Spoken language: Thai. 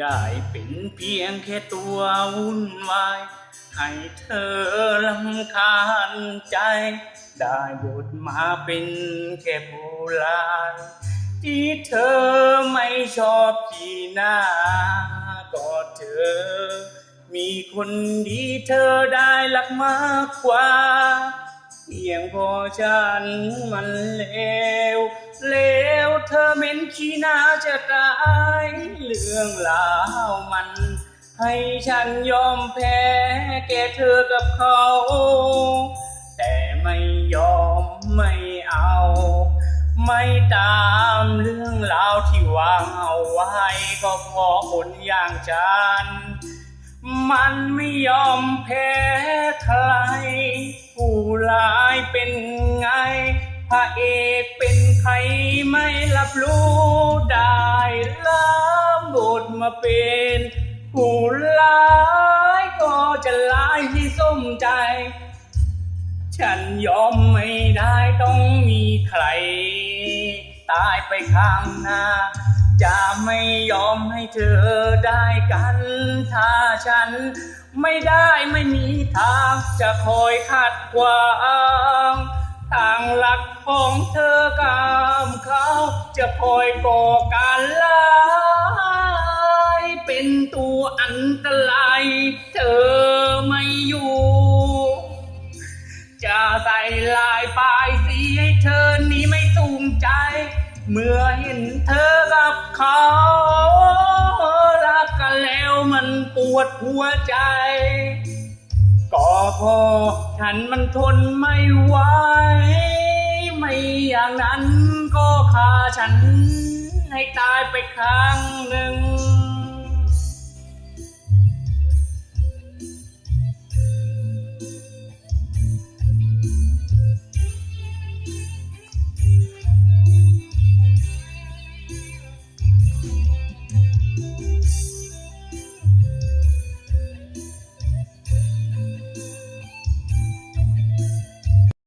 ได้เป็นเพียงแค่ตัววุ่นวาย ให้เธอลำคาญใจ ได้บทมาเป็นแค่ผู้ลายที่เธอไม่ชอบที่หน้า มีคนดีเธอได้รักมากกว่าเพียงพอฉันมันเลวเลวเธอเหม็นขี้หน้าจะตายเรื่องราวมัน ให้ฉันยอมแพ้แก่เธอกับเขา แต่ไม่ยอมไม่เอา ไม่ตามเรื่องราวที่วางเอาไว้ก็เพราะคนอย่างฉัน มันไม่ยอมแพ้ใครผู้ร้ายเป็นไง พระเอกเป็นใครไม่รับรู้ได้ล้ำบทมาเป็น ผู้ร้ายก็จะร้ายให้สมใจ ฉันยอมไม่ได้ต้องมีใคร ตายไปข้างหน้า จะไม่ยอมให้เธอได้กัน ถ้าฉัน ไม่ได้ไม่มีทางจะคอยขัดขวางทางหลักของเธอกามเขาจะคอยก่อการร้ายเป็นตัวอันตราย เธอไม่อยู่ จะใส่ลายปลายสีให้เธอนี้ไม่สูงใจ เมื่อเห็นเธอ เขารักกันแล้วมันปวดหัวใจ ก็พอฉันมันทนไม่ไหวไม่อย่างนั้นก็ฆ่าฉันให้ตายไปครั้งหนึ่ง